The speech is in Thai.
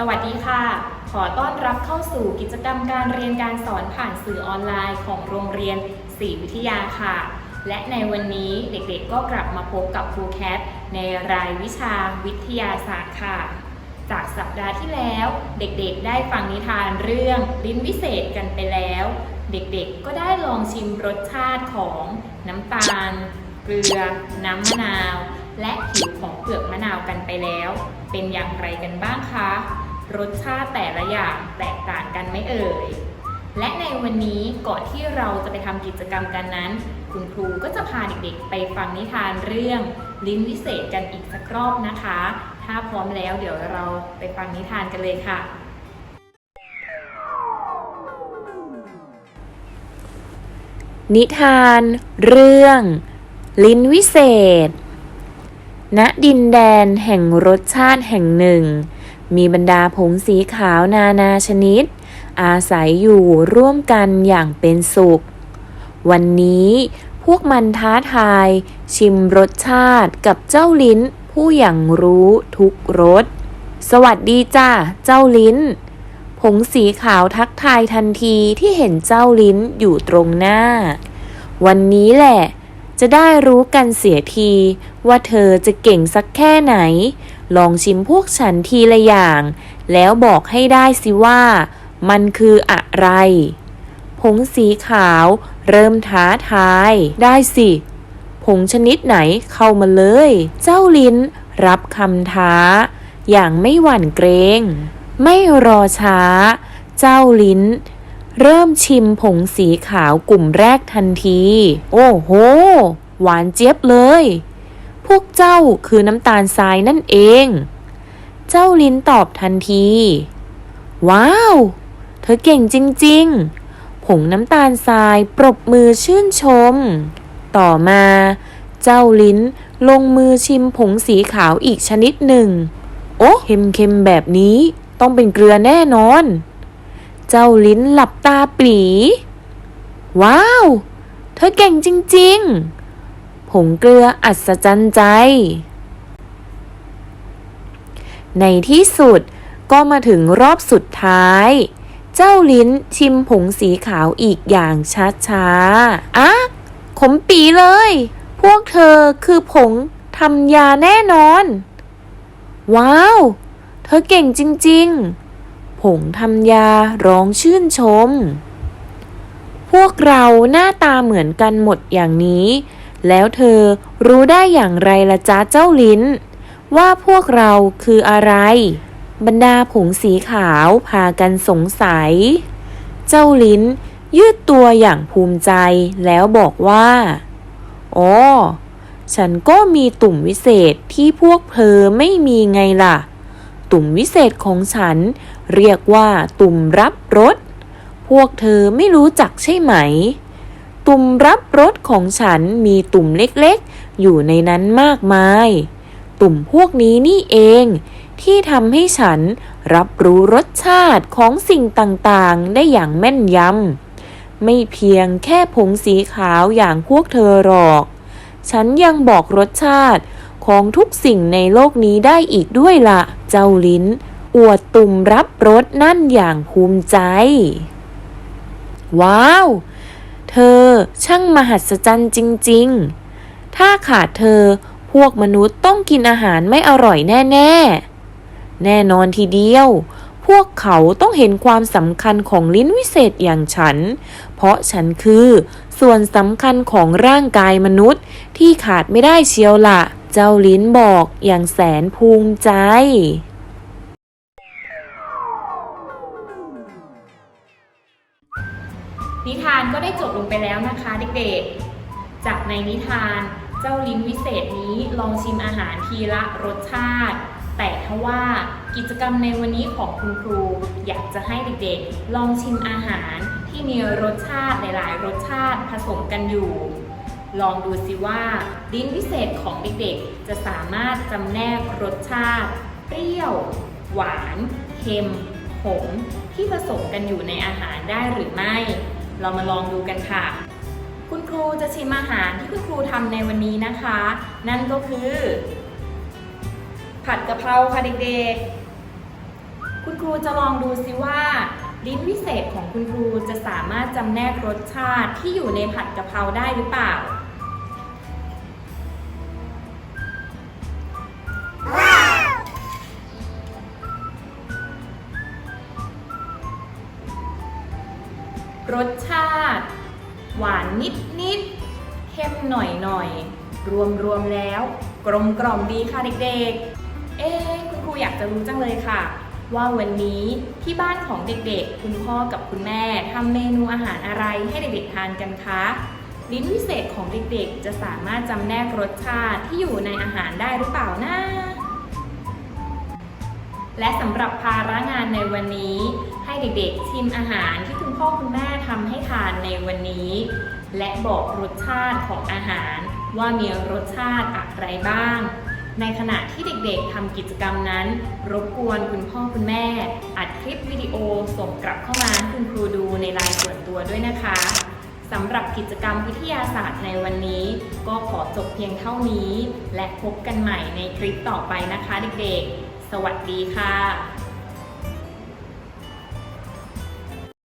สวัสดีค่ะ ขอต้อนรับเข้าสู่กิจกรรมการเรียนการสอนผ่านสื่อออนไลน์ของโรงเรียนศรีวิทยาค่ะ และในวันนี้เด็กๆก็กลับมาพบกับครูแคทในรายวิชาวิทยาศาสตร์ค่ะ จากสัปดาห์ที่แล้ว เด็กๆได้ฟังนิทานเรื่องลิ้นวิเศษกันไปแล้ว เด็กๆก็ได้ลองชิมรสชาติของน้ำตาล เกลือ น้ำมะนาว และผิวของเปลือกมะนาวกันไปแล้ว เป็นอย่างไรกันบ้างคะ รสชาติแต่ละอย่างแตกต่างกันไหมเอ่ย และในวันนี้ก่อนที่เราจะไปทำกิจกรรมกันนั้น คุณครูก็จะพาเด็กๆ ไปฟังนิทานเรื่องลิ้นวิเศษกันอีกสักรอบนะคะ ถ้าพร้อมแล้วเดี๋ยวเราไปฟังนิทานกันเลยค่ะ นิทานเรื่อง ลิ้นวิเศษ ณดินแดนแห่งรสชาติแห่งหนึ่ง มีบรรดาผงสีขาวนานาชนิด อาศัยอยู่ร่วมกันอย่างเป็นสุข วันนี้พวกมันท้าทาย ชิมรสชาติกับเจ้าลิ้นผู้อย่างรู้ทุกรส สวัสดีจ้าเจ้าลิ้น ผงสีขาวทักทายทันทีที่เห็นเจ้าลิ้นอยู่ตรงหน้า วันนี้แหละจะได้รู้กันเสียทีว่าเธอจะเก่งสักแค่ไหน ลองชิมพวกฉันทีละอย่าง แล้วบอกให้ได้สิว่า มันคืออะไร ผงสีขาวเริ่มท้าทาย ได้สิ ผงชนิดไหนเข้ามาเลย เจ้าลิ้นรับคำท้า อย่างไม่หวั่นเกรง ไม่รอช้า เจ้าลิ้น เริ่มชิมผงสีขาวกลุ่มแรกทันที โอ้โห หวานเจี๊ยบเลย พวกเจ้าคือน้ำตาลทรายนั่นเอง เจ้าลินตอบทันที ว้าว เธอเก่งจริง ๆ ผงน้ำตาลทรายปรบมือชื่นชม ต่อมา เจ้าลิ้นลงมือชิมผงสีขาวอีกชนิดหนึ่ง โอ้เค็มๆแบบนี้ต้องเป็นเกลือแน่นอน เจ้าลิ้นหลับตาปลีว้าว เธอเก่งจริง ๆ ผงเกลืออัศจรรย์ใจ ในที่สุดก็มาถึงรอบสุดท้าย เจ้าลิ้นชิมผงสีขาวอีกอย่างช้าๆอะขมปีเลย พวกเธอคือผงทำยาแน่นอน ว้าว เธอเก่งจริงๆ ผงทำยาร้องชื่นชม พวกเราหน้าตาเหมือนกันหมดอย่างนี้ แล้วเธอรู้ได้อย่างไรละจ๊ะเจ้าลิ้น ว่าพวกเราคืออะไร บรรดาผงสีขาวพากันสงสัย เจ้าลิ้นยืดตัวอย่างภูมิใจแล้วบอกว่าอ๋อฉันก็มีตุ่มวิเศษที่พวกเธอไม่มีไงล่ะ ตุ่มวิเศษของฉัน เรียกว่าตุ่มรับรส พวกเธอไม่รู้จักใช่ไหม ตุ่มรับรสของฉันมีตุ่มเล็กๆ อยู่ในนั้นมากมาย ตุ่มพวกนี้นี่เอง ที่ทำให้ฉันรับรู้รสชาติของสิ่งต่างๆ ได้อย่างแม่นยำ ไม่เพียงแค่ผงสีขาวอย่างพวกเธอหรอก ฉันยังบอกรสชาติของทุกสิ่งในโลกนี้ได้อีกด้วยละเจ้าลิ้น อวดตุ่มรับรสนั่นอย่างภูมิใจ ว้าว อ ช่างมหัศจรรย์จริง ๆ ถ้าขาดเธอพวกมนุษย์ต้องกินอาหารไม่อร่อยแน่ ๆ แน่นอนทีเดียว พวกเขาต้องเห็นความสำคัญของลิ้นวิเศษอย่างฉัน เพราะฉันคือ ส่วนสำคัญของร่างกายมนุษย์ที่ขาดไม่ได้เชียวละเจ้าลิ้นบอกอย่างแสนภูมิใจ นิทานก็ได้จบลงไปแล้วนะคะเด็กๆ จากในนิทานเจ้าลิ้นวิเศษนี้ลองชิมอาหารทีละรสชาติ แต่ถ้าว่ากิจกรรมในวันนี้ของคุณครู อยากจะให้เด็กๆ ลองชิมอาหารที่มีรสชาติหลายๆ รสชาติผสมกันอยู่ ลองดูสิว่าลิ้นวิเศษของเด็กๆ จะสามารถจำแนกรสชาติ เปรี้ยว หวาน เค็ม ขม ที่ผสมกันอยู่ในอาหารได้หรือไม่ เรามาลองดูกันค่ะ คุณครูจะชิมอาหารที่คุณครูทำในวันนี้นะคะ นั่นก็คือ ผัดกะเพราค่ะเด็กๆ คุณครูจะลองดูซิว่า ลิ้นวิเศษของคุณครูจะสามารถจำแนกรสชาติที่อยู่ในผัดกะเพราได้หรือเปล่า รสชาติ หวานนิดนิดเข้มหน่อยหน่อยรวมรวมแล้ว กลมกล่อมดีค่ะเด็กๆ เอ๊คุณครูอยากจะรู้จังเลยค่ะ ว่าวันนี้ที่บ้านของเด็กๆ คุณพ่อกับคุณแม่ทำเมนูอาหารอะไรให้เด็กๆทานกันคะลิ้นวิเศษของเด็กๆ จะสามารถจำแนกรสชาติที่อยู่ในอาหารได้หรือเปล่านะ และสำหรับภาระงานในวันนี้ ให้เด็กๆ ชิมอาหารที่ พ่อคุณแม่ทำให้ทานในวันนี้ และบอกรสชาติของอาหารว่ามีรสชาติอะไรบ้าง ในขณะที่เด็กๆทำกิจกรรมนั้น รบกวนคุณพ่อคุณแม่ อัดคลิปวิดีโอส่งกลับเข้ามาคุณครูดูในไลน์ส่วนตัวด้วยนะคะสำหรับกิจกรรมวิทยาศาสตร์ในวันนี้ ก็ขอจบเพียงเท่านี้ และพบกันใหม่ในคลิปต่อไปนะคะเด็กๆ สวัสดีค่ะ